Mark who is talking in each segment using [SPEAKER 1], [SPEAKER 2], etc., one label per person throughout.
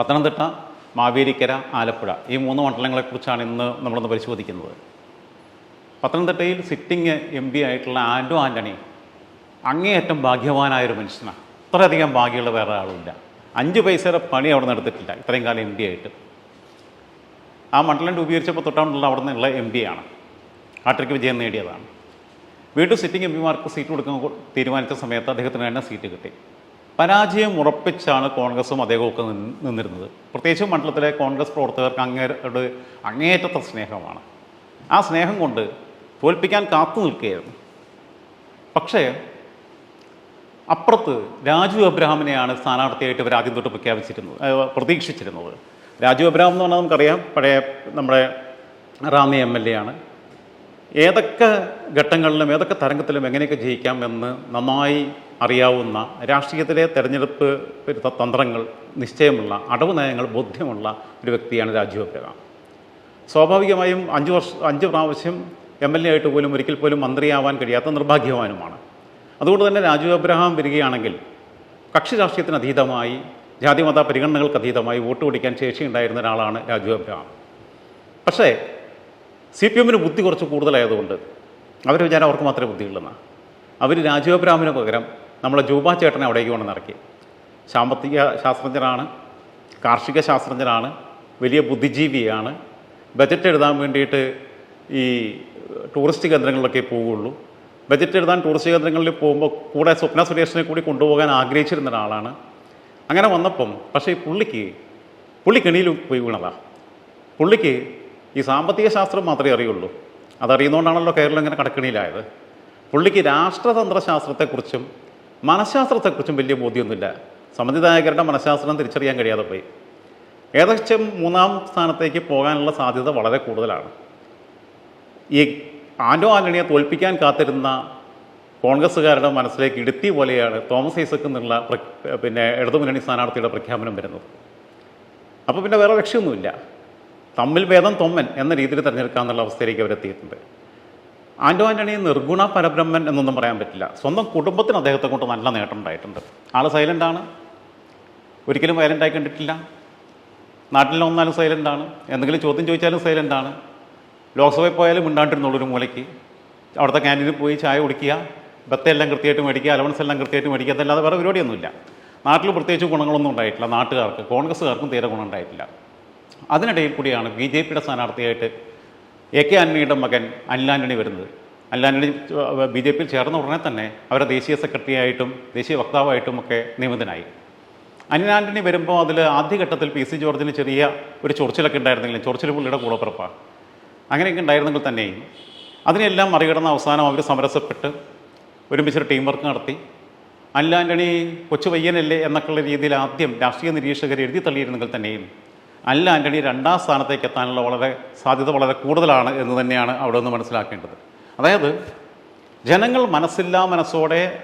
[SPEAKER 1] പത്തനംതിട്ട മാവേലിക്കര ആലപ്പുഴ ഈ മൂന്ന് മണ്ഡലങ്ങളെക്കുറിച്ചാണ് ഇന്ന് നമ്മളൊന്ന് പരിശോധിക്കുന്നത്. പത്തനംതിട്ടയിൽ സിറ്റിംഗ് എം പി ആയിട്ടുള്ള ആൻഡോ ആന്റണി അങ്ങേയറ്റം ഭാഗ്യവാനായൊരു മനുഷ്യനാണ്. അത്രയധികം ഭാഗ്യമുള്ള വേറെ ആളുമില്ല. അഞ്ച് പൈസയുടെ പണി അവിടെ നിന്ന് എടുത്തിട്ടില്ല. ഇത്രയും കാലം എം പി ആയിട്ട്. ആ മണ്ഡലം രൂപീകരിച്ചപ്പോൾ തൊട്ടാണുള്ള അവിടെ നിന്നുള്ള എം പി ആണ്. ഹാട്രിക്ക് വിജയം നേടിയതാണ്. വീണ്ടും സിറ്റിംഗ് എം പിമാർക്ക് സീറ്റ് കൊടുക്കാൻ തീരുമാനിച്ച സമയത്ത് അദ്ദേഹത്തിന് തന്നെ സീറ്റ് കിട്ടി. പരാജയം ഉറപ്പിച്ചാണ് കോൺഗ്രസും അദ്ദേഹവും ഒക്കെ നിന്നിരുന്നത്. പ്രത്യേകിച്ചും മണ്ഡലത്തിലെ കോൺഗ്രസ് പ്രവർത്തകർക്ക് അങ്ങേരുടെ അങ്ങേയറ്റത്തെ സ്നേഹമാണ്. ആ സ്നേഹം കൊണ്ട് തോൽപ്പിക്കാൻ കാത്തു നിൽക്കുകയായിരുന്നു. പക്ഷേ അപ്പുറത്ത് രാജു അബ്രഹാമിനെയാണ് സ്ഥാനാർത്ഥിയായിട്ട് ഇവർ ആദ്യം തൊട്ട് പ്രഖ്യാപിച്ചിരുന്നത് പ്രതീക്ഷിച്ചിരുന്നത്. രാജു അബ്രഹാം എന്ന് പറഞ്ഞാൽ നമുക്കറിയാം പഴയ നമ്മുടെ റാന്നി എം എൽ എ ആണ്. ഏതൊക്കെ ഘട്ടങ്ങളിലും ഏതൊക്കെ തരംഗത്തിലും എങ്ങനെയൊക്കെ ജയിക്കാം എന്ന് നന്നായി അറിയാവുന്ന രാഷ്ട്രീയത്തിലെ തെരഞ്ഞെടുപ്പ് തന്ത്രങ്ങൾ നിശ്ചയമുള്ള അടവ് നയങ്ങൾ ബോധ്യമുള്ള ഒരു വ്യക്തിയാണ് രാജീവ് അബ്രഹാം. സ്വാഭാവികമായും അഞ്ച് വർഷ അഞ്ച് പ്രാവശ്യം എം എൽ എ ആയിട്ട് പോലും ഒരിക്കൽ പോലും മന്ത്രിയാവാൻ കഴിയാത്ത നിർഭാഗ്യവാനുമാണ്. അതുകൊണ്ട് തന്നെ രാജീവ് അബ്രഹാം വരികയാണെങ്കിൽ കക്ഷി രാഷ്ട്രീയത്തിന് അതീതമായി ജാതിമത പരിഗണനകൾക്ക് അതീതമായി വോട്ട് പിടിക്കാൻ ശേഷിയുണ്ടായിരുന്ന ഒരാളാണ് രാജീവ് അബ്രഹാം. പക്ഷേ സി പി എമ്മിന് ബുദ്ധി കുറച്ച് കൂടുതലായതുകൊണ്ട് അവർ വിചാരം അവർക്ക് മാത്രമേ ബുദ്ധിയുള്ളൂ അവർ രാജീവ് അബ്രഹാമിന് പകരം നമ്മളെ ജൂബാ ചേട്ടനെ അവിടേക്ക് കൊണ്ട് നടക്കി സാമ്പത്തിക ശാസ്ത്രജ്ഞനാണ് കാർഷിക ശാസ്ത്രജ്ഞനാണ് വലിയ ബുദ്ധിജീവിയാണ്. ബജറ്റ് എഴുതാൻ വേണ്ടിയിട്ട് ഈ ടൂറിസ്റ്റ് കേന്ദ്രങ്ങളിലൊക്കെ പോവുള്ളൂ ബജറ്റ് എഴുതാൻ ടൂറിസ്റ്റ് കേന്ദ്രങ്ങളിൽ പോകുമ്പോൾ കൂടെ സ്വപ്ന സുരേഷിനെ കൂടി കൊണ്ടുപോകാൻ ആഗ്രഹിച്ചിരുന്ന ഒരാളാണ്. അങ്ങനെ വന്നപ്പം പക്ഷേ ഈ പുള്ളിക്ക് പുള്ളി കെണിയിൽ പോയി വീണതാ. പുള്ളിക്ക് ഈ സാമ്പത്തിക ശാസ്ത്രം മാത്രമേ അറിയുള്ളൂ. അതറിയുന്നതുകൊണ്ടാണല്ലോ കേരളം ഇങ്ങനെ കടക്കിണിയിലായത്. പുള്ളിക്ക് രാഷ്ട്രതന്ത്ര ശാസ്ത്രത്തെക്കുറിച്ചും മനഃശാസ്ത്രത്തെക്കുറിച്ചും വലിയ ബോധ്യമൊന്നുമില്ല. സമ്മതിദായകരുടെ മനഃശാസ്ത്രം തിരിച്ചറിയാൻ കഴിയാതെ പോയി. ഏകദേശം മൂന്നാം സ്ഥാനത്തേക്ക് പോകാനുള്ള സാധ്യത വളരെ കൂടുതലാണ്. ഈ ആൻഡോ ആന്റണിയെ തോൽപ്പിക്കാൻ കാത്തിരുന്ന കോൺഗ്രസ്സുകാരുടെ മനസ്സിലേക്ക് ഇടുത്തി പോലെയാണ് തോമസ് ഐസക്ക് എന്നുള്ള പിന്നെ ഇടതുമുന്നണി സ്ഥാനാർത്ഥിയുടെ പ്രഖ്യാപനം വരുന്നത്. അപ്പോൾ പിന്നെ വേറെ ലക്ഷ്യമൊന്നുമില്ല തമ്മിൽ ഭേദം തൊമ്മൻ എന്ന രീതിയിൽ തിരഞ്ഞെടുക്കാമെന്നുള്ള അവസ്ഥയിലേക്ക് അവരെത്തിയിട്ടുണ്ട്. ആൻഡോ ആന്റണി നിർഗുണ പരബ്രഹ്മൻ എന്നൊന്നും പറയാൻ പറ്റില്ല. സ്വന്തം കുടുംബത്തിന് അദ്ദേഹത്തെ കൊണ്ട് നല്ല നേട്ടം ഉണ്ടായിട്ടുണ്ട്. ആൾ സൈലന്റാണ് ഒരിക്കലും വയലന്റായി കണ്ടിട്ടില്ല. നാട്ടിൽ വന്നാലും സൈലന്റാണ് എന്തെങ്കിലും ചോദ്യം ചോദിച്ചാലും സൈലന്റാണ് ലോക്സഭയിൽ പോയാലും മിണ്ടാണ്ടിരുന്നുള്ളൊരു മൂലയ്ക്ക്. അവിടുത്തെ ക്യാന്റീനിൽ പോയി ചായ കുടിക്കുക ബത്തയെല്ലാം കൃത്യമായിട്ട് മേടിക്കുക അലവൻസ് എല്ലാം കൃത്യമായിട്ട് മേടിക്കുക അതല്ലാതെ വേറെ പരിപാടിയൊന്നുമില്ല. നാട്ടിൽ പ്രത്യേകിച്ച് ഗുണങ്ങളൊന്നും ഉണ്ടായിട്ടില്ല. നാട്ടുകാർക്ക് കോൺഗ്രസ്സുകാർക്കും തീരെ ഗുണം ഉണ്ടായിട്ടില്ല. അതിനിടയിൽ കൂടിയാണ് ബി ജെ പിയുടെ സ്ഥാനാർത്ഥിയായിട്ട് എ കെ ആന്റണിയുടെ മകൻ അനിലാന്റണി വരുന്നത്. ആന്റണി ബി ജെ പിയിൽ ചേർന്ന ഉടനെ തന്നെ അവരെ ദേശീയ സെക്രട്ടറിയായിട്ടും ദേശീയ വക്താവായിട്ടും ഒക്കെ നിയമിതനായി. അനിൽ ആന്റണി വരുമ്പോൾ അതിൽ ആദ്യഘട്ടത്തിൽ പി സി ജോർജിന് ചെറിയ ഒരു ചൊറിച്ചിലൊക്കെ ഉണ്ടായിരുന്നെങ്കിലും ചൊറിച്ചിൽ പുള്ളിയുടെ കൂടപ്പിറപ്പാണ് അങ്ങനെയൊക്കെ ഉണ്ടായിരുന്നെങ്കിൽ തന്നെയും അതിനെല്ലാം മറികടന്ന അവസാനം അവർ സമരസപ്പെട്ട് ഒരുമിച്ചൊരു ടീം വർക്ക് നടത്തി. അനിൽ കൊച്ചു പയ്യനല്ലേ എന്നൊക്കെയുള്ള രീതിയിൽ ആദ്യം രാഷ്ട്രീയ നിരീക്ഷകർ എഴുതി തള്ളിയിരുന്നെങ്കിൽ തന്നെയും അനിൽ ആന്റണി രണ്ടാം സ്ഥാനത്തേക്ക് എത്താനുള്ള വളരെ സാധ്യത വളരെ കൂടുതലാണ് എന്ന് തന്നെയാണ് അവിടെ നിന്ന് മനസ്സിലാക്കേണ്ടത്. അതായത് ജനങ്ങൾ മനസ്സില്ലാ മനസ്സോടെ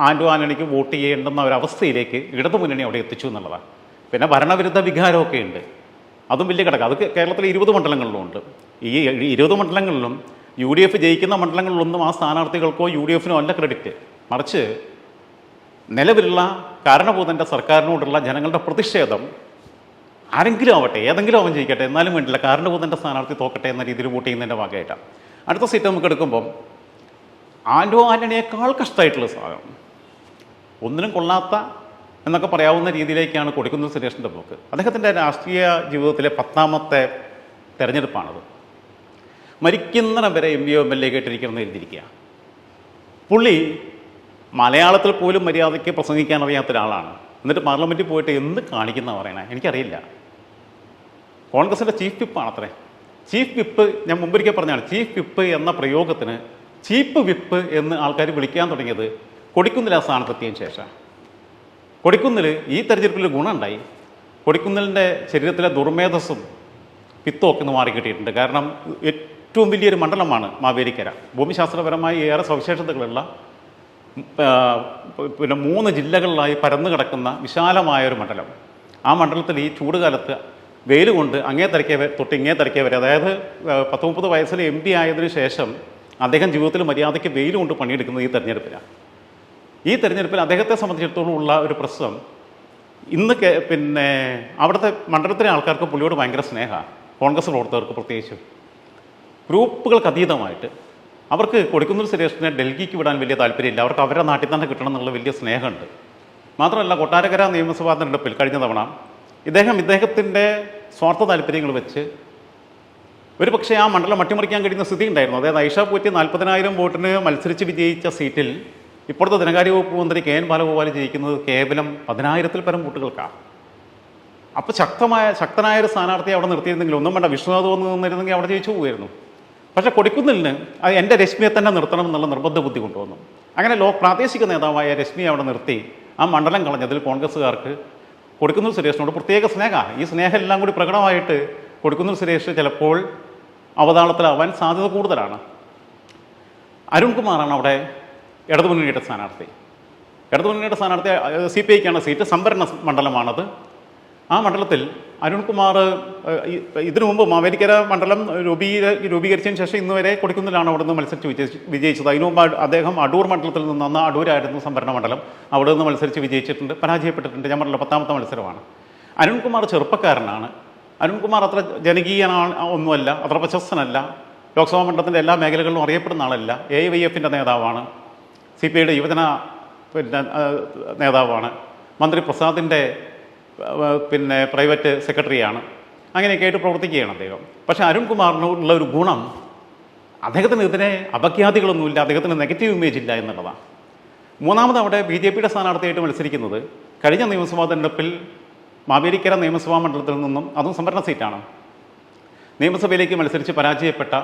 [SPEAKER 1] ആൻഡു ആന്റണിക്ക് വോട്ട് ചെയ്യേണ്ടുന്ന ഒരവസ്ഥയിലേക്ക് ഇടതുമുന്നണി അവിടെ എത്തിച്ചു എന്നുള്ളതാണ്. പിന്നെ ഭരണവിരുദ്ധ വികാരമൊക്കെ ഉണ്ട്. അതും വലിയ ഘടകം. അത് കേരളത്തിലെ ഇരുപത് മണ്ഡലങ്ങളിലും ഉണ്ട് ഈ ഇരുപത് മണ്ഡലങ്ങളിലും യു ഡി എഫ് ജയിക്കുന്ന മണ്ഡലങ്ങളിലൊന്നും ആ സ്ഥാനാർത്ഥികൾക്കോ യു ഡി എഫിനോ അല്ല ക്രെഡിറ്റ്. മറിച്ച് നിലവിലുള്ള കാരണഭൂതന്റെ സർക്കാരിനോടുള്ള ജനങ്ങളുടെ പ്രതിഷേധം ആരെങ്കിലും ആവട്ടെ ഏതെങ്കിലും അവൻ ജയിക്കട്ടെ എന്നാലും വേണ്ടില്ല പോകുന്നതിന്റെ സ്ഥാനാർത്ഥി തോക്കട്ടെ എന്ന രീതിയിൽ വോട്ട് ചെയ്യുന്നതിന്റെ ഭാഗമായിട്ടാണ് അടുത്ത സീറ്റ് നമുക്ക് എടുക്കുമ്പം ആൻഡോ ആന്റണിയേക്കാൾ കഷ്ടമായിട്ടുള്ള സാധനം. ഒന്നിനും കൊള്ളാത്ത എന്നൊക്കെ പറയാവുന്ന രീതിയിലേക്കാണ് കൊടുക്കുന്ന സുരേഷിന്റെ പോക്ക്. അദ്ദേഹത്തിന്റെ രാഷ്ട്രീയ ജീവിതത്തിലെ പത്താമത്തെ തെരഞ്ഞെടുപ്പാണത്. മരിക്കുന്നിടം വരെ M P M L A കേട്ടിരിക്കണമെന്ന് എഴുതിയിരിക്കുക. പുള്ളി മലയാളത്തിൽ പോലും മര്യാദയ്ക്ക് പ്രസംഗിക്കാൻ അറിയാത്ത ഒരാളാണ് എന്നിട്ട് പാർലമെന്റിൽ പോയിട്ട് എന്ത് കാണിക്കുന്ന പറയണേ എനിക്കറിയില്ല. കോൺഗ്രസിന്റെ ചീഫ് വിപ്പാണ് അത്രേ ചീഫ് വിപ്പ് ഞാൻ മുമ്പൊരിക്കൽ പറഞ്ഞാണ് ചീഫ് വിപ്പ് എന്ന പ്രയോഗത്തിന് ചീപ്പ് വിപ്പ് എന്ന് ആൾക്കാർ വിളിക്കാൻ തുടങ്ങിയത് കൊടിക്കുന്നിൽ ആ സ്ഥാനത്തെത്തിയതിന് ശേഷം. കൊടിക്കുന്നിൽ ഈ തെരഞ്ഞെടുപ്പിൽ ഗുണമുണ്ടായി. കൊടിക്കുന്നിലിന്റെ ശരീരത്തിലെ ദുർമേധസ്സും പിത്തമൊക്കെ ഒന്ന് മാറിക്കിട്ടിയിട്ടുണ്ട്. കാരണം ഏറ്റവും വലിയൊരു മണ്ഡലമാണ് മാവേലിക്കര. ഭൂമിശാസ്ത്രപരമായി ഏറെ സവിശേഷതകളുള്ള പിന്നെ മൂന്ന് ജില്ലകളിലായി പരന്നു കിടക്കുന്ന വിശാലമായ ഒരു മണ്ഡലം. ആ മണ്ഡലത്തിൽ ഈ ചൂടുകാലത്ത് വെയിൽ കൊണ്ട് അങ്ങേ തിരക്കിയ തൊട്ട് ഇങ്ങേ തിരക്കിയ വരെ അതായത് പത്ത് മുപ്പത് വയസ്സിൽ എം പി ആയതിനു ശേഷം അദ്ദേഹം ജീവിതത്തിൽ മര്യാദയ്ക്ക് വെയിൽ കൊണ്ട് പണിയെടുക്കുന്നത് ഈ തെരഞ്ഞെടുപ്പിലാണ്. ഈ തെരഞ്ഞെടുപ്പിൽ അദ്ദേഹത്തെ സംബന്ധിച്ചിടത്തോളം ഉള്ള ഒരു പ്രശ്നം ഇന്ന് പിന്നെ അവിടുത്തെ മണ്ഡലത്തിലെ ആൾക്കാർക്ക് പുള്ളിയോട് ഭയങ്കര സ്നേഹമാണ് കോൺഗ്രസ് പ്രവർത്തകർക്ക് പ്രത്യേകിച്ചും. ഗ്രൂപ്പുകൾക്ക് അതീതമായിട്ട് അവർക്ക് കൊടുക്കുന്നൂർ സുരേഷിനെ ഡൽഹിക്ക് വിടാൻ വലിയ താല്പര്യമില്ല അവർക്ക് അവരുടെ നാട്ടിൽ തന്നെ കിട്ടണം എന്നുള്ള വലിയ സ്നേഹമുണ്ട്. മാത്രമല്ല കൊട്ടാരക്കര നിയമസഭാ തെരഞ്ഞെടുപ്പിൽ കഴിഞ്ഞ തവണ ഇദ്ദേഹം ഇദ്ദേഹത്തിന്റെ സ്വാർത്ഥ താല്പര്യങ്ങൾ വെച്ച് ഒരു പക്ഷേ ആ മണ്ഡലം അട്ടിമറിക്കാൻ കഴിയുന്ന സ്ഥിതി ഉണ്ടായിരുന്നു. അതായത് ഐഷ പൂറ്റി നാൽപ്പതിനായിരം വോട്ടിന് മത്സരിച്ച് വിജയിച്ച സീറ്റിൽ ഇപ്പോഴത്തെ ധനകാര്യ വകുപ്പ് മന്ത്രി കെ എൻ ബാലഗോപാൽ ജയിക്കുന്നത് കേവലം പതിനായിരത്തിൽ പരം വോട്ടുകൾക്കാണ്. അപ്പോൾ ശക്തമായ ശക്തനായ ഒരു സ്ഥാനാർത്ഥിയെ അവിടെ നിർത്തിയിരുന്നെങ്കിൽ ഒന്നും വേണ്ട വിഷ്ണുനാഥ് വന്ന് നിന്നിരുന്നെങ്കിൽ അവിടെ ജയിച്ചു പോകുമായിരുന്നു പക്ഷേ കൊടിക്കുന്നിലിന് അത് എന്റെ രശ്മിയെ തന്നെ നിർത്തണം എന്നുള്ള നിർബന്ധ ബുദ്ധി കൊണ്ടുവന്നു. അങ്ങനെ ലോ പ്രാദേശിക നേതാവായ രശ്മിയെ അവിടെ നിർത്തി ആ മണ്ഡലം കളഞ്ഞതിൽ കോൺഗ്രസ്സുകാർക്ക് കൊടുക്കുന്നൂർ സുരേഷിനോട് പ്രത്യേക സ്നേഹമാണ്. ഈ സ്നേഹം എല്ലാം കൂടി പ്രകടമായിട്ട് കൊടുക്കുന്നൂർ സുരേഷ് ചിലപ്പോൾ അവതാളത്തിലാവാൻ സാധ്യത കൂടുതലാണ്. അരുൺകുമാറാണ് അവിടെ ഇടതുമുന്നണിയുടെ സ്ഥാനാർത്ഥി. ഇടതുമുന്നണിയുടെ സ്ഥാനാർത്ഥി സി പി ഐക്കാണ് സീറ്റ് സംവരണ മണ്ഡലമാണത്. ആ മണ്ഡലത്തിൽ അരുൺകുമാർ ഇതിനു മുമ്പ് മാവേലിക്കര മണ്ഡലം രൂപീ രൂപീകരിച്ചതിന് ശേഷം ഇന്ന് വരെ കൊടിക്കുന്നിലാണ് അവിടെ നിന്ന് മത്സരിച്ച് വിജയിച്ച് വിജയിച്ചത്. അതിനു മുമ്പ് അദ്ദേഹം അടൂർ മണ്ഡലത്തിൽ നിന്ന് അന്ന് അടൂരായിരുന്നു സംവരണ മണ്ഡലം. അവിടെ നിന്ന് മത്സരിച്ച് വിജയിച്ചിട്ടുണ്ട് പരാജയപ്പെട്ടിട്ടുണ്ട്. ഞാൻ പറഞ്ഞ പത്താമത്തെ മത്സരമാണ്. അരുൺകുമാർ ചെറുപ്പക്കാരനാണ്. അരുൺകുമാർ അത്ര ജനകീയനാണ് ഒന്നുമല്ല അത്ര പ്രശസ്തനല്ല. ലോക്സഭാ മണ്ഡലത്തിന്റെ എല്ലാ മേഖലകളിലും അറിയപ്പെടുന്ന ആളല്ല. എ വൈ എഫിന്റെ നേതാവാണ്. സി പി ഐയുടെ യുവജന പിന്നെ നേതാവാണ്. മന്ത്രി പ്രസാദിന്റെ പിന്നെ പ്രൈവറ്റ് സെക്രട്ടറിയാണ്. അങ്ങനെയൊക്കെ ആയിട്ട് പ്രവർത്തിക്കുകയാണ് അദ്ദേഹം. പക്ഷേ അരുൺകുമാറിനുള്ള ഒരു ഗുണം അദ്ദേഹത്തിന് ഇതിനെ അപഖ്യാതികളൊന്നുമില്ല അദ്ദേഹത്തിന് നെഗറ്റീവ് ഇമേജ് ഇല്ല എന്നുള്ളതാണ്. മൂന്നാമത് അവിടെ ബി ജെ പിയുടെ സ്ഥാനാർത്ഥിയായിട്ട് മത്സരിക്കുന്നത് കഴിഞ്ഞ നിയമസഭാ തെരഞ്ഞെടുപ്പിൽ മാവേലിക്കര നിയമസഭാ മണ്ഡലത്തിൽ നിന്നും അതും സംവരണ സീറ്റാണ്. നിയമസഭയിലേക്ക് മത്സരിച്ച് പരാജയപ്പെട്ട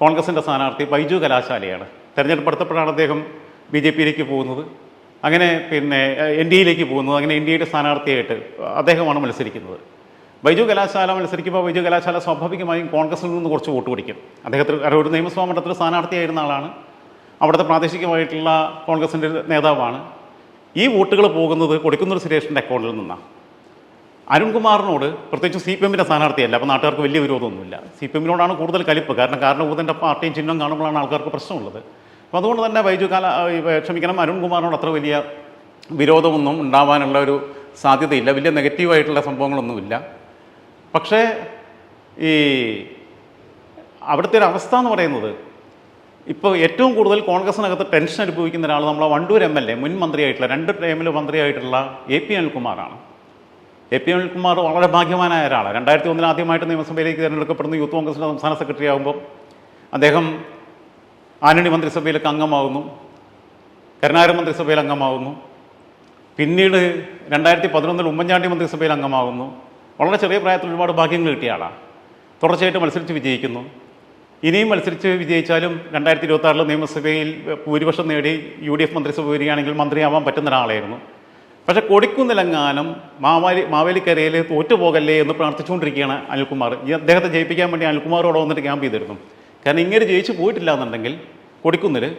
[SPEAKER 1] കോൺഗ്രസിന്റെ സ്ഥാനാർത്ഥി ബൈജു കലാശാലയാണ്. തെരഞ്ഞെടുപ്പെടുത്തപ്പോഴാണ് അദ്ദേഹം ബി ജെ പിയിലേക്ക് പോകുന്നത്. അങ്ങനെ പിന്നെ എൻ ഡി എയിലേക്ക് പോകുന്നത് അങ്ങനെ എൻ ഡി എയുടെ സ്ഥാനാർത്ഥിയായിട്ട് അദ്ദേഹമാണ് മത്സരിക്കുന്നത്. ബൈജു കലാശാല മത്സരിക്കുമ്പോൾ ബൈജു കലാശാല സ്വാഭാവികമായും കോൺഗ്രസിൽ നിന്ന് കുറച്ച് വോട്ട് പിടിക്കും. അദ്ദേഹത്തിന് കാരണം ഒരു നിയമസഭാ മണ്ഡലത്തിൽ സ്ഥാനാർത്ഥിയായിരുന്ന ആളാണ്. അവിടുത്തെ പ്രാദേശികമായിട്ടുള്ള കോൺഗ്രസിന്റെ നേതാവാണ്. ഈ വോട്ടുകൾ പോകുന്നത് കൊടുക്കുന്നൊരു സുരേഷിന്റെ അക്കൗണ്ടിൽ നിന്നാണ്. അരുൺകുമാറിനോട് പ്രത്യേകിച്ച് സി പി എമ്മിന്റെ സ്ഥാനാർത്ഥിയല്ല അപ്പോൾ നാട്ടുകാർക്ക് വലിയ വിരോധമൊന്നുമില്ല. സി പി എമ്മിനോടാണ് കൂടുതൽ കലിപ്പ്. കാരണം കാരണം കൂടുതൽ പാർട്ടിയും ചിഹ്നം കാണുമ്പോഴാണ് ആൾക്കാർക്ക് പ്രശ്നമുള്ളത്. അപ്പോൾ അതുകൊണ്ട് തന്നെ ബൈജു കാല ക്ഷമിക്കണം അരുൺകുമാറിനോട് അത്ര വലിയ വിരോധമൊന്നും ഉണ്ടാവാനുള്ള ഒരു സാധ്യതയില്ല. വലിയ നെഗറ്റീവായിട്ടുള്ള സംഭവങ്ങളൊന്നുമില്ല. പക്ഷേ ഈ അവിടുത്തെ ഒരു അവസ്ഥ എന്ന് പറയുന്നത് ഇപ്പോൾ ഏറ്റവും കൂടുതൽ കോൺഗ്രസിനകത്ത് ടെൻഷൻ അനുഭവിക്കുന്ന ഒരാൾ നമ്മളെ വണ്ടൂർ എം എൽ എ മുൻ മന്ത്രിയായിട്ടുള്ള രണ്ട് ടൈമിൽ മന്ത്രിയായിട്ടുള്ള എ പി അനിൽകുമാറാണ്. എ പി അനിൽകുമാർ വളരെ ഭാഗ്യവാനായ ഒരാളാണ്. രണ്ടായിരത്തി ഒന്നിൽ ആദ്യമായിട്ട് നിയമസഭയിലേക്ക് തിരഞ്ഞെടുക്കപ്പെടുന്ന യൂത്ത് കോൺഗ്രസിന്റെ സംസ്ഥാന സെക്രട്ടറി ആകുമ്പോൾ അദ്ദേഹം ആന്റണി മന്ത്രിസഭയിലൊക്കെ അംഗമാകുന്നു കരുണാകരൻ മന്ത്രിസഭയിൽ അംഗമാകുന്നു പിന്നീട് രണ്ടായിരത്തി പതിനൊന്നിൽ ഉമ്മൻചാണ്ടി മന്ത്രിസഭയിൽ അംഗമാകുന്നു വളരെ ചെറിയ പ്രായത്തിൽ ഒരുപാട് ഭാഗ്യങ്ങൾ കിട്ടിയ ആളാണ് തുടർച്ചയായിട്ട് മത്സരിച്ച് വിജയിക്കുന്നു. ഇനിയും മത്സരിച്ച് വിജയിച്ചാലും രണ്ടായിരത്തി ഇരുപത്തി നിയമസഭയിൽ ഭൂരിപക്ഷം നേടി യു ഡി എഫ് മന്ത്രിസഭ വരികയാണെങ്കിൽ മന്ത്രിയാവാൻ പറ്റുന്ന ഒരാളായിരുന്നു. പക്ഷേ കൊടിക്കുന്നിലെങ്ങാനും മാവേലി മാവേലിക്കരയിൽ തോറ്റുപോകല്ലേ എന്ന് പ്രാർത്ഥിച്ചുകൊണ്ടിരിക്കുകയാണ് അനിൽകുമാർ. അദ്ദേഹത്തെ ജയിപ്പിക്കാൻ വേണ്ടി അനിൽകുമാറോട് വന്നിട്ട് ക്യാമ്പ് ചെയ്തിരുന്നു. കാരണം ഇങ്ങനെ ജയിച്ചു പോയിട്ടില്ല എന്നുണ്ടെങ്കിൽ കൊടിക്കുന്നിൽ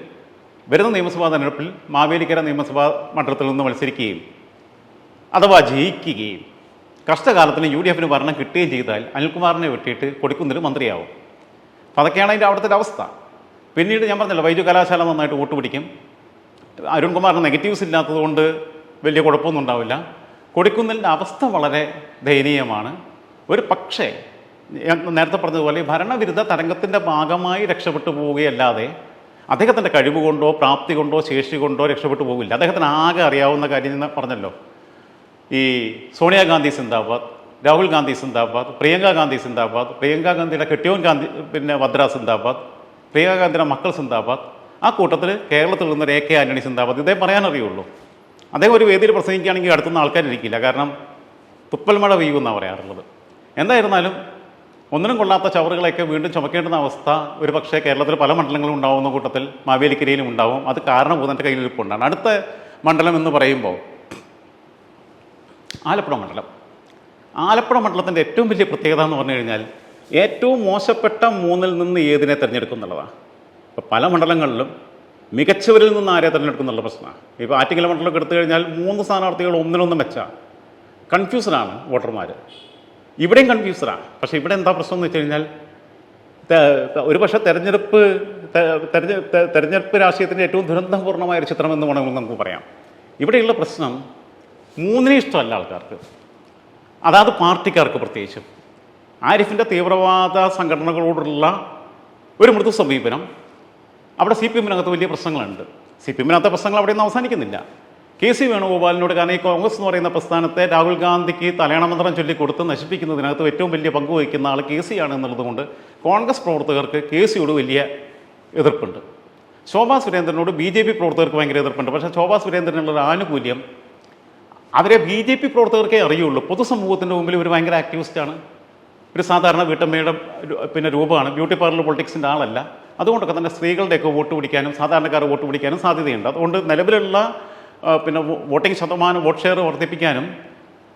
[SPEAKER 1] വരുന്ന നിയമസഭാ തെരഞ്ഞെടുപ്പിൽ മാവേലിക്കര നിയമസഭാ മണ്ഡലത്തിൽ നിന്ന് മത്സരിക്കുകയും അഥവാ ജയിക്കുകയും കഷ്ടകാലത്തിന് യു ഡി എഫിന് ഭരണം കിട്ടുകയും ചെയ്താൽ അനിൽകുമാറിനെ വെട്ടിയിട്ട് കൊടിക്കുന്നിൽ മന്ത്രിയാവും. അപ്പോൾ അതൊക്കെയാണ് അതിന്റെ അവിടുത്തെ അവസ്ഥ. പിന്നീട് ഞാൻ പറഞ്ഞല്ലോ വൈദ്യു കലാശാല നന്നായിട്ട് വോട്ട് പിടിക്കും. അരുൺകുമാറിന് നെഗറ്റീവ്സ് ഇല്ലാത്തതുകൊണ്ട് വലിയ കുഴപ്പമൊന്നും ഉണ്ടാവില്ല. കൊടിക്കുന്നിലിന്റെ അവസ്ഥ വളരെ ദയനീയമാണ്. ഒരു പക്ഷേ നേരത്തെ പറഞ്ഞതുപോലെ ഭരണവിരുദ്ധ തരംഗത്തിന്റെ ഭാഗമായി രക്ഷപ്പെട്ടു പോവുകയല്ലാതെ അദ്ദേഹത്തിന്റെ കഴിവ് കൊണ്ടോ പ്രാപ്തി കൊണ്ടോ ശേഷി കൊണ്ടോ രക്ഷപ്പെട്ടു പോകില്ല അദ്ദേഹത്തിന് ആകെ അറിയാവുന്ന കാര്യം എന്ന് പറഞ്ഞല്ലോ. ഈ സോണിയാഗാന്ധി സിന്ദാബാദ് രാഹുൽ ഗാന്ധി സിന്ദാബാദ് പ്രിയങ്ക ഗാന്ധി സിന്ദാബാദ് പ്രിയങ്ക ഗാന്ധിയുടെ കെട്ടിയോൻ ഗാന്ധി പിന്നെ വദ്ര സിന്ദാബാദ് പ്രിയങ്ക ഗാന്ധിയുടെ മക്കൾ സിന്ദാബാദ് ആ കൂട്ടത്തിൽ കേരളത്തിൽ നിന്നൊരു എ കെ ആന്റണി സിന്ദാബാദ് ഇതേ പറയാനറിയുള്ളൂ അദ്ദേഹം ഒരു വേദിയിൽ പ്രസംഗിക്കുകയാണെങ്കിൽ അടുത്തുനിന്ന് ആൾക്കാരിരിക്കില്ല. കാരണം തുപ്പൽ മഴ പെയ്യുമെന്നാണ് പറയാറുള്ളത്. എന്തായിരുന്നാലും ഒന്നിനും കൊള്ളാത്ത ചവറുകളെയൊക്കെ വീണ്ടും ചുമക്കേണ്ടുന്ന അവസ്ഥ ഒരു പക്ഷേ കേരളത്തിൽ പല മണ്ഡലങ്ങളും ഉണ്ടാവുന്ന കൂട്ടത്തിൽ മാവേലിക്കരയിലും ഉണ്ടാവും. അത് കാരണഭൂതന്റെ കയ്യിലിരിപ്പുണ്ടാണ് അടുത്ത മണ്ഡലം എന്ന് പറയുമ്പോൾ ആലപ്പുഴ മണ്ഡലം. ആലപ്പുഴ മണ്ഡലത്തിന്റെ ഏറ്റവും വലിയ പ്രത്യേകത എന്ന് പറഞ്ഞു കഴിഞ്ഞാൽ ഏറ്റവും മോശപ്പെട്ട മൂന്നിൽ നിന്ന് ഏതിനെ തിരഞ്ഞെടുക്കും എന്നുള്ളതാണ്. ഇപ്പോൾ പല മണ്ഡലങ്ങളിലും മികച്ചവരിൽ നിന്ന് ആരെ തിരഞ്ഞെടുക്കും എന്നുള്ള പ്രശ്നമാണ്. ഇപ്പോൾ ആറ്റിങ്ങൽ മണ്ഡലമൊക്കെ എടുത്തു കഴിഞ്ഞാൽ മൂന്ന് സ്ഥാനാർത്ഥികൾ ഒന്നിനൊന്നും മെച്ച. കൺഫ്യൂസ്ഡാണ് വോട്ടർമാർ ഇവിടെയും കൺഫ്യൂസറാണ് പക്ഷെ ഇവിടെ എന്താ പ്രശ്നം എന്ന് വെച്ച് കഴിഞ്ഞാൽ ഒരു പക്ഷേ തെരഞ്ഞെടുപ്പ് തെരഞ്ഞെടുപ്പ് രാഷ്ട്രീയത്തിന്റെ ഏറ്റവും ദുരന്തപൂർണമായ ഒരു ചിത്രം എന്ന് വേണമെങ്കിൽ നമുക്ക് പറയാം. ഇവിടെയുള്ള പ്രശ്നം മൂന്നിനെ ഇഷ്ടമല്ല ആൾക്കാർക്ക്. അതാത് പാർട്ടിക്കാർക്ക് പ്രത്യേകിച്ചും. ആരിഫിന്റെ തീവ്രവാദ സംഘടനകളോടുള്ള ഒരു മൃദു സമീപനം. അവിടെ സി പി എമ്മിനകത്ത് വലിയ പ്രശ്നങ്ങളുണ്ട്. സി പി എമ്മിനകത്തെ പ്രശ്നങ്ങൾ അവിടെ നിന്ന് അവസാനിക്കുന്നില്ല. കെ സി വേണുഗോപാലിനോട് കാരണം ഈ കോൺഗ്രസ് എന്ന് പറയുന്ന പ്രസ്ഥാനത്തെ രാഹുൽ ഗാന്ധിക്ക് തലയണമന്ത്രം ചൊല്ലിക്കൊടുത്ത് നശിപ്പിക്കുന്നതിനകത്ത് ഏറ്റവും വലിയ പങ്ക് വഹിക്കുന്ന ആൾ കെ സി ആണ് എന്നുള്ളതുകൊണ്ട് കോൺഗ്രസ് പ്രവർത്തകർക്ക് കെ സിയോട് വലിയ എതിർപ്പുണ്ട്. ശോഭാ സുരേന്ദ്രനോട് ബി ജെ പി പ്രവർത്തകർക്ക് ഭയങ്കര എതിർപ്പുണ്ട്. പക്ഷേ ശോഭാ സുരേന്ദ്രനുള്ള ആനുകൂല്യം അവരെ ബി ജെ പി പ്രവർത്തകർക്കേ അറിയുള്ളൂ. പൊതുസമൂഹത്തിന്റെ മുമ്പിൽ ഒരു ഭയങ്കര ആക്ടിവിസ്റ്റാണ് ഒരു സാധാരണ വീട്ടമ്മയുടെ പിന്നെ രൂപമാണ്. ബ്യൂട്ടി പാർലർ പൊളിറ്റിക്സിന്റെ ആളല്ല. അതുകൊണ്ടൊക്കെ തന്നെ സ്ത്രീകളുടെയൊക്കെ വോട്ട് പിടിക്കാനും സാധാരണക്കാർ വോട്ട് പിടിക്കാനും സാധ്യതയുണ്ട്. അതുകൊണ്ട് നിലവിലുള്ള പിന്നെ വോട്ടിംഗ് ശതമാനം വോട്ട് ഷെയർ വർദ്ധിപ്പിക്കാനും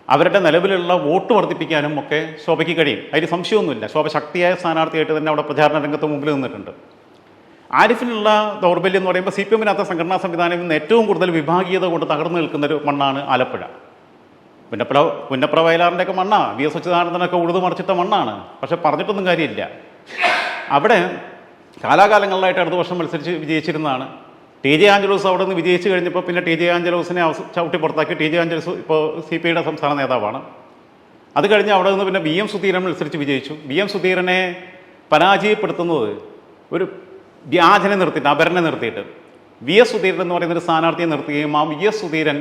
[SPEAKER 1] അവരുടെ നിലവിലുള്ള വോട്ട് വർദ്ധിപ്പിക്കാനും ഒക്കെ ശോഭയ്ക്ക് കഴിയും. അതിൽ സംശയമൊന്നുമില്ല. ശോഭ ശക്തിയായ സ്ഥാനാർത്ഥിയായിട്ട് തന്നെ അവിടെ പ്രചാരണ രംഗത്ത് മുമ്പിൽ നിന്നിട്ടുണ്ട്. ആരിഫിനുള്ള ദൗർബല്യം എന്ന് പറയുമ്പോൾ സി പി എമ്മിനകത്ത സംഘടനാ സംവിധാനം ഇന്ന് ഏറ്റവും കൂടുതൽ വിഭാഗീയത കൊണ്ട് തകർന്നു നിൽക്കുന്ന ഒരു മണ്ണാണ് ആലപ്പുഴ. പുന്നപ്ര പുന്നപ്ര വയലാറിന്റെയൊക്കെ മണ്ണാണ് വി എസ് അച്യുതാനന്ദനൊക്കെ ഉഴുതു മറിച്ചിട്ട മണ്ണാണ്. പക്ഷെ പറഞ്ഞിട്ടൊന്നും കാര്യമില്ല. അവിടെ കാലാകാലങ്ങളിലായിട്ട് അടുത്ത വർഷം മത്സരിച്ച് വിജയിച്ചിരുന്നതാണ് ടി ജെ ആഞ്ചലോസ് അവിടെ നിന്ന് വിജയിച്ചു കഴിഞ്ഞപ്പോൾ പിന്നെ ടി ജെ ആഞ്ചലോസിനെ ചവിട്ടി പുറത്താക്കി. ടി ജെ ആഞ്ചലോസ് ഇപ്പോൾ സി പി ഐയുടെ സംസ്ഥാന നേതാവാണ്. അത് കഴിഞ്ഞ് അവിടെ നിന്ന് പിന്നെ ബി എം സുധീരൻ മത്സരിച്ച് വിജയിച്ചു. ബി എം സുധീരനെ പരാജയപ്പെടുത്തുന്നത് ഒരു വ്യാജനെ നിർത്തിയിട്ട് അപരനെ നിർത്തിയിട്ട്. വി എസ് സുധീരൻ എന്ന് പറയുന്ന ഒരു സ്ഥാനാർത്ഥിയെ നിർത്തുകയും ആ വി എസ് സുധീരൻ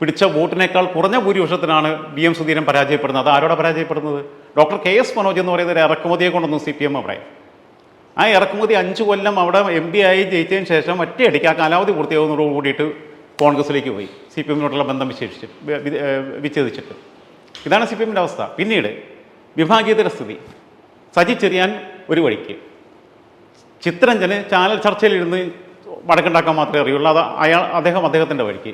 [SPEAKER 1] പിടിച്ച വോട്ടിനേക്കാൾ കുറഞ്ഞ ഭൂരിപക്ഷത്തിനാണ് ബി എം സുധീരൻ പരാജയപ്പെടുന്നത്. അത് ആരോടെ പരാജയപ്പെടുന്നത്? ഡോക്ടർ കെ എസ് മനോജ് എന്ന് പറയുന്ന ഒരു ഇറക്കുമതിയെ കൊണ്ടൊന്നും സി പി എം അവിടെ. ആ ഇറക്കുമതി അഞ്ച് കൊല്ലം അവിടെ എം പി ആയി ജയിച്ചതിന് ശേഷം ഒറ്റയടിക്ക് ആ കാലാവധി പൂർത്തിയാകുന്നതോട് കൂടിയിട്ട് കോൺഗ്രസിലേക്ക് പോയി. സി പി എമ്മിനോടുള്ള ബന്ധം വിശേഷിച്ച് വിച്ഛേദിച്ചിട്ട്. ഇതാണ് സി പി എമ്മിന്റെ അവസ്ഥ. പിന്നീട് വിഭാഗീയതര സ്ഥിതി. സജി ചെറിയാൻ ഒരു വഴിക്ക്. ചിത്രഞ്ജന് ചാനൽ ചർച്ചയിലിരുന്ന് വടക്കുണ്ടാക്കാൻ മാത്രമേ അറിയുള്ളൂ. അത് അയാൾ അദ്ദേഹം അദ്ദേഹത്തിന്റെ വഴിക്ക്.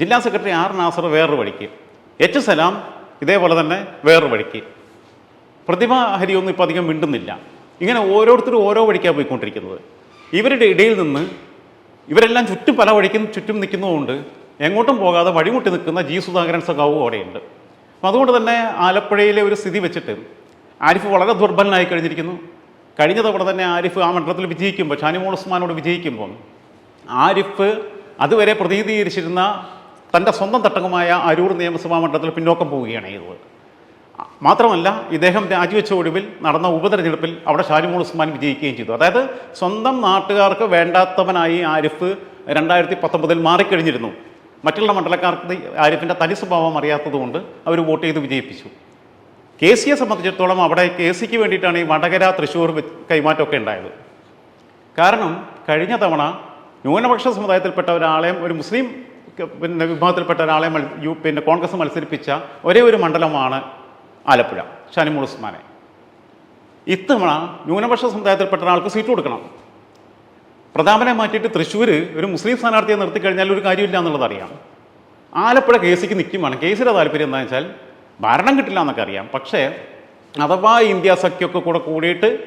[SPEAKER 1] ജില്ലാ സെക്രട്ടറി ആർ നാസർ വേറൊരു വഴിക്ക്. എച്ച് സലാം ഇതേപോലെ തന്നെ വേറൊരു വഴിക്ക്. പ്രതിഭ ഹരിയൊന്നും ഇപ്പോൾ അധികം മിണ്ടുന്നില്ല. ഇങ്ങനെ ഓരോരുത്തരും ഓരോ വഴിക്കാണ് പോയിക്കൊണ്ടിരിക്കുന്നത്. ഇവരുടെ ഇടയിൽ നിന്ന് ഇവരെല്ലാം ചുറ്റും പല വഴിക്കും ചുറ്റും നിൽക്കുന്നതുകൊണ്ട് എങ്ങോട്ടും പോകാതെ വഴിമുട്ടി നിൽക്കുന്ന ജി സുധാകരൻ സഖാവും അവിടെയുണ്ട്. അപ്പം അതുകൊണ്ട് തന്നെ ആലപ്പുഴയിലെ ഒരു സ്ഥിതി വെച്ചിട്ട് ആരിഫ് വളരെ ദുർബലനായി കഴിഞ്ഞിരിക്കുന്നു. കഴിഞ്ഞ തവണ തന്നെ ആരിഫ് ആ മണ്ഡലത്തിൽ വിജയിക്കുമ്പോൾ ഷാനിമോൾ ഉസ്മാനോട് വിജയിക്കുമ്പോൾ ആരിഫ് അതുവരെ പ്രതിനിധീകരിച്ചിരുന്ന തന്റെ സ്വന്തം തട്ടകമായ അരൂർ നിയമസഭാ മണ്ഡലത്തിൽ പിന്നോക്കം പോവുകയാണ് ചെയ്തത്. മാത്രമല്ല ഇദ്ദേഹം രാജിവെച്ച ഒടുവിൽ നടന്ന ഉപതെരഞ്ഞെടുപ്പിൽ അവിടെ ഷാനിമോൾ ഉസ്മാൻ വിജയിക്കുകയും ചെയ്തു. അതായത് സ്വന്തം നാട്ടുകാർക്ക് വേണ്ടാത്തവനായി ആരിഫ് രണ്ടായിരത്തി പത്തൊമ്പതിൽ മാറിക്കഴിഞ്ഞിരുന്നു. മറ്റുള്ള മണ്ഡലക്കാർക്ക് ആരിഫിന്റെ തനി സ്വഭാവം അറിയാത്തതുകൊണ്ട് അവർ വോട്ട് ചെയ്ത് വിജയിപ്പിച്ചു. കെ സിയെ സംബന്ധിച്ചിടത്തോളം അവിടെ കെ സിക്ക് വേണ്ടിയിട്ടാണ് ഈ വടകര തൃശ്ശൂർ കൈമാറ്റമൊക്കെ ഉണ്ടായത്. കാരണം കഴിഞ്ഞ തവണ ന്യൂനപക്ഷ സമുദായത്തിൽപ്പെട്ട ഒരാളെയും ഒരു മുസ്ലിം പിന്നെ വിഭാഗത്തിൽപ്പെട്ട ഒരാളെ യു പിന്നെ കോൺഗ്രസ് മത്സരിപ്പിച്ച ഒരേ ഒരു മണ്ഡലമാണ് ആലപ്പുഴ ഷാനിമോൾ ഉസ്മാനെ. ഇത്തവണ ന്യൂനപക്ഷ സമുദായത്തിൽപ്പെട്ട ഒരാൾക്ക് സീറ്റ് കൊടുക്കണം. പ്രതാപനെ മാറ്റിയിട്ട് തൃശ്ശൂർ ഒരു മുസ്ലിം സ്ഥാനാർത്ഥിയെ നിർത്തിക്കഴിഞ്ഞാൽ ഒരു കാര്യമില്ല എന്നുള്ളത് അറിയാം. ആലപ്പുഴ കേസിക്ക് നിൽക്കുമാണ് കേസിന്റെ താല്പര്യം എന്താണെന്ന് വെച്ചാൽ ഭരണം കിട്ടില്ല എന്നൊക്കെ അറിയാം. പക്ഷേ അഥവാ ഇന്ത്യ സഖ്യമൊക്കെ കൂടെ കൂടിയിട്ട്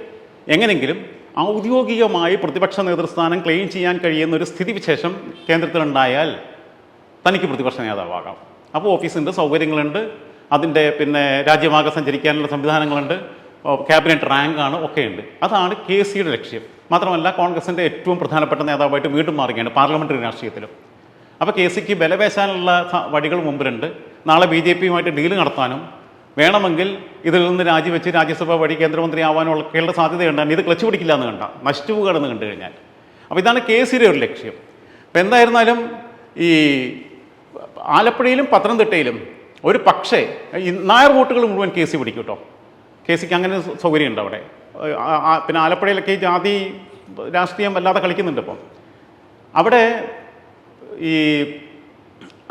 [SPEAKER 1] എങ്ങനെങ്കിലും ഔദ്യോഗികമായി പ്രതിപക്ഷ നേതൃസ്ഥാനം ക്ലെയിം ചെയ്യാൻ കഴിയുന്ന ഒരു സ്ഥിതിവിശേഷം കേന്ദ്രത്തിലുണ്ടായാൽ തനിക്ക് പ്രതിപക്ഷ നേതാവാകാം. അപ്പോൾ ഓഫീസുണ്ട് സൗകര്യങ്ങളുണ്ട്. അതിന്റെ പിന്നെ രാജ്യമാകെ സഞ്ചരിക്കാനുള്ള സംവിധാനങ്ങളുണ്ട്. ക്യാബിനറ്റ് റാങ്കാണ് ഒക്കെയുണ്ട്. അതാണ് കെ സിയുടെ ലക്ഷ്യം. മാത്രമല്ല കോൺഗ്രസിന്റെ ഏറ്റവും പ്രധാനപ്പെട്ട നേതാവായിട്ട് വീണ്ടും മാറുകയാണ് പാർലമെന്ററി രാഷ്ട്രീയത്തിലും. അപ്പോൾ കെ സിക്ക് ബലപേശാനുള്ള വഴികൾ മുമ്പിലുണ്ട്. നാളെ ബി ജെ പിയുമായിട്ട് ഡീൽ നടത്താനും വേണമെങ്കിൽ ഇതിൽ നിന്ന് രാജിവെച്ച് രാജ്യസഭ വഴി കേന്ദ്രമന്ത്രി ആവാനും ഒക്കെയുള്ള കണ്ടാൽ ഇത് ക്ലച്ച് പിടിക്കില്ല എന്ന് കണ്ട നശിച്ചു പോകുകയാണെന്ന് കണ്ടു കഴിഞ്ഞാൽ. അപ്പോൾ ഇതാണ് കെ സിയുടെ ഒരു ലക്ഷ്യം. അപ്പോൾ എന്തായിരുന്നാലും ഈ ആലപ്പുഴയിലും പത്തനംതിട്ടയിലും ഒരു പക്ഷേ നായർ വോട്ടുകൾ മുഴുവൻ കെ സി പിടിക്കും കേട്ടോ. കെ സിക്ക് അങ്ങനെ സൗകര്യമുണ്ട് അവിടെ. പിന്നെ ആലപ്പുഴയിലൊക്കെ ഈ ജാതി രാഷ്ട്രീയം വല്ലാതെ കളിക്കുന്നുണ്ട് ഇപ്പം. അവിടെ ഈ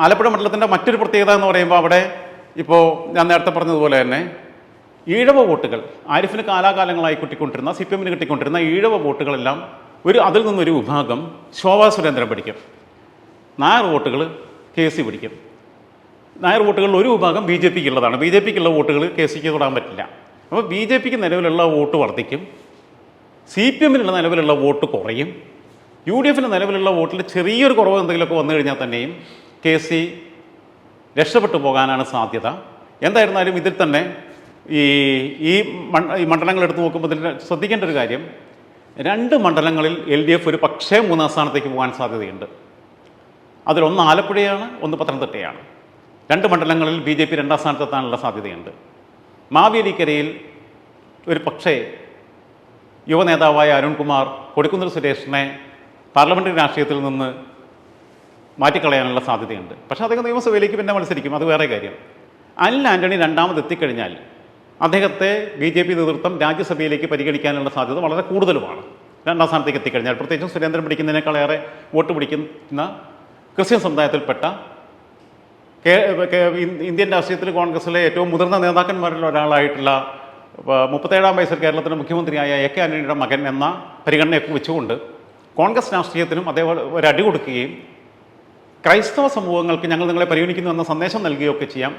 [SPEAKER 1] ആലപ്പുഴ മണ്ഡലത്തിന്റെ മറ്റൊരു പ്രത്യേകത എന്ന് പറയുമ്പോൾ അവിടെ ഇപ്പോൾ ഞാൻ നേരത്തെ പറഞ്ഞതുപോലെ തന്നെ ഈഴവ വോട്ടുകൾ ആരിഫിന് കാലാകാലങ്ങളായി കിട്ടിക്കൊണ്ടിരുന്ന സി പി എമ്മിന് കിട്ടിക്കൊണ്ടിരുന്ന ഈഴവ വോട്ടുകളെല്ലാം ഒരു അതിൽ നിന്നൊരു വിഭാഗം ശോഭാ സുരേന്ദ്രൻ പിടിക്കും. നായർ വോട്ടുകൾ കെ സി പിടിക്കും. നായർ വോട്ടുകളിൽ ഒരു വിഭാഗം ബി ജെ പിക്ക് ഉള്ളതാണ് ബി ജെ പിക്കുള്ള വോട്ടുകൾ കെ സിക്ക് തൊടാൻ പറ്റില്ല. അപ്പോൾ ബി ജെ പിക്ക് നിലവിലുള്ള വോട്ട് വർദ്ധിക്കും. സി പി എമ്മിനുള്ള നിലവിലുള്ള വോട്ട് കുറയും. യു ഡി എഫിന്റെ നിലവിലുള്ള വോട്ടിൽ ചെറിയൊരു കുറവ് എന്തെങ്കിലുമൊക്കെ വന്നു കഴിഞ്ഞാൽ തന്നെയും കെ സി രക്ഷപ്പെട്ടു പോകാനാണ് സാധ്യത. എന്തായിരുന്നാലും ഇതിൽ തന്നെ ഈ ഈ മണ്ഡലങ്ങൾ എടുത്തു നോക്കുമ്പോൾ ഇതിൽ ശ്രദ്ധിക്കേണ്ട ഒരു കാര്യം രണ്ട് മണ്ഡലങ്ങളിൽ എൽ ഡി എഫ് ഒരു പക്ഷേ മൂന്നാം സ്ഥാനത്തേക്ക് പോകാൻ സാധ്യതയുണ്ട്. അതിലൊന്ന് ആലപ്പുഴയാണ് ഒന്ന് പത്തനംതിട്ടയാണ്. രണ്ട് മണ്ഡലങ്ങളിൽ ബി ജെ പി രണ്ടാം സ്ഥാനത്തെത്താനുള്ള സാധ്യതയുണ്ട്. മാവേലിക്കരയിൽ ഒരു പക്ഷേ യുവനേതാവായ അരുൺകുമാർ കൊടിക്കുന്നിൽ സുരേഷിനെ പാർലമെന്ററി രാഷ്ട്രീയത്തിൽ നിന്ന് മാറ്റിക്കളയാനുള്ള സാധ്യതയുണ്ട്. പക്ഷേ അദ്ദേഹം നിയമസഭയിലേക്ക് പിന്നെ മത്സരിക്കും. അത് വേറെ കാര്യം. അനിൽ ആന്റണി രണ്ടാമത് എത്തിക്കഴിഞ്ഞാൽ അദ്ദേഹത്തെ ബി ജെ പി നേതൃത്വം രാജ്യസഭയിലേക്ക് പരിഗണിക്കാനുള്ള സാധ്യത വളരെ കൂടുതലുമാണ്. രണ്ടാം സ്ഥാനത്തേക്ക് എത്തിക്കഴിഞ്ഞാൽ പ്രത്യേകിച്ചും സുരേന്ദ്രൻ പിടിക്കുന്നതിനേക്കാളേറെ വോട്ട് പിടിക്കുന്ന ക്രിസ്ത്യൻ സമുദായത്തിൽപ്പെട്ട ഇന്ത്യൻ രാഷ്ട്രീയത്തിൽ കോൺഗ്രസിലെ ഏറ്റവും മുതിർന്ന നേതാക്കന്മാരിൽ ഒരാളായിട്ടുള്ള മുപ്പത്തേഴാം വയസ്സിൽ കേരളത്തിലെ മുഖ്യമന്ത്രിയായ എ കെ ആന്റണിയുടെ മകൻ എന്ന പരിഗണനയൊക്കെ വെച്ചുകൊണ്ട് കോൺഗ്രസ് രാഷ്ട്രീയത്തിനും അതേപോലെ ഒരു അടി കൊടുക്കുകയും ക്രൈസ്തവ സമൂഹങ്ങൾക്ക് ഞങ്ങൾ നിങ്ങളെ പരിഗണിക്കുന്നു എന്ന സന്ദേശം നൽകുകയൊക്കെ ചെയ്യാം.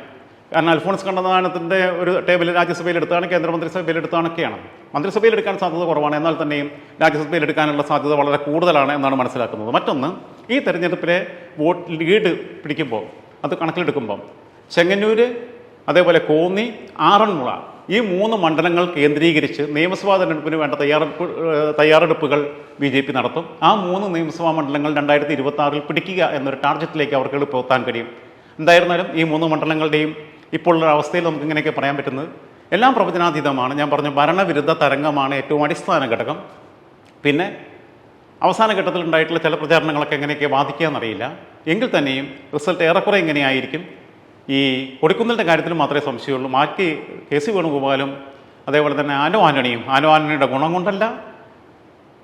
[SPEAKER 1] കാരണം അൽഫോൺസ് കണ്ണദാനത്തിന്റെ ഒരു ടേബിൾ രാജ്യസഭയിൽ എടുത്താണ് കേന്ദ്രമന്ത്രിസഭയിൽ എടുത്താണൊക്കെയാണ് മന്ത്രിസഭയിൽ എടുക്കാൻ സാധ്യത കുറവാണ്. എന്നാൽ തന്നെയും രാജ്യസഭയിൽ എടുക്കാനുള്ള സാധ്യത വളരെ കൂടുതലാണ് എന്നാണ് മനസ്സിലാക്കുന്നത്. മറ്റൊന്ന് ഈ തെരഞ്ഞെടുപ്പിലെ വോട്ട് ലീഡ് പിടിക്കുമ്പോൾ അത് കണക്കിലെടുക്കുമ്പം. ചെങ്ങന്നൂർ അതേപോലെ കോന്നി ആറന്മുള ഈ മൂന്ന് മണ്ഡലങ്ങൾ കേന്ദ്രീകരിച്ച് നിയമസഭാ തെരഞ്ഞെടുപ്പിന് വേണ്ട തയ്യാറെടുപ്പ് തയ്യാറെടുപ്പുകൾ ബി ജെ പി നടത്തും. ആ മൂന്ന് നിയമസഭാ മണ്ഡലങ്ങൾ രണ്ടായിരത്തി ഇരുപത്തി ആറിൽ പിടിക്കുക എന്നൊരു ടാർഗറ്റിലേക്ക് അവർക്ക് എളുപ്പമെത്താൻ കഴിയും. എന്തായിരുന്നാലും ഈ മൂന്ന് മണ്ഡലങ്ങളുടെയും ഇപ്പോഴുള്ള അവസ്ഥയിൽ നമുക്ക് ഇങ്ങനെയൊക്കെ പറയാൻ പറ്റുന്നത് എല്ലാം പ്രവചനാതീതമാണ്. ഞാൻ പറഞ്ഞു ഭരണവിരുദ്ധ തരംഗമാണ് ഏറ്റവും അടിസ്ഥാന ഘടകം. പിന്നെ അവസാന ഘട്ടത്തിൽ ഉണ്ടായിട്ടുള്ള ചില പ്രചാരണങ്ങളൊക്കെ എങ്ങനെയൊക്കെ ബാധിക്കുക എന്നറിയില്ല. എങ്കിൽ തന്നെയും റിസൾട്ട് ഏറെക്കുറെ എങ്ങനെയായിരിക്കും? ഈ കൊടിക്കുന്നിലിന്റെ കാര്യത്തിൽ മാത്രമേ സംശയമുള്ളൂ. മാറ്റി കെ സി വേണുഗോപാലും അതേപോലെ തന്നെ ആനോ ആന്റണിയും. ആനോ ആന്റണിയുടെ ഗുണം കൊണ്ടല്ല.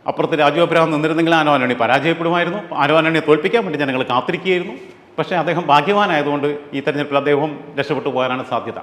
[SPEAKER 1] അപ്പുറത്ത് രാജു നിന്നിരുന്നെങ്കിൽ ആനോ ആന്റണി പരാജയപ്പെടുമായിരുന്നു. ആനോ ആന്റണിയെ തോൽപ്പിക്കാൻ വേണ്ടി ജനങ്ങൾ കാത്തിരിക്കുകയായിരുന്നു. പക്ഷേ അദ്ദേഹം ഭാഗ്യവാനായതുകൊണ്ട് ഈ തെരഞ്ഞെടുപ്പിൽ അദ്ദേഹം രക്ഷപ്പെട്ടു പോകാനാണ് സാധ്യത.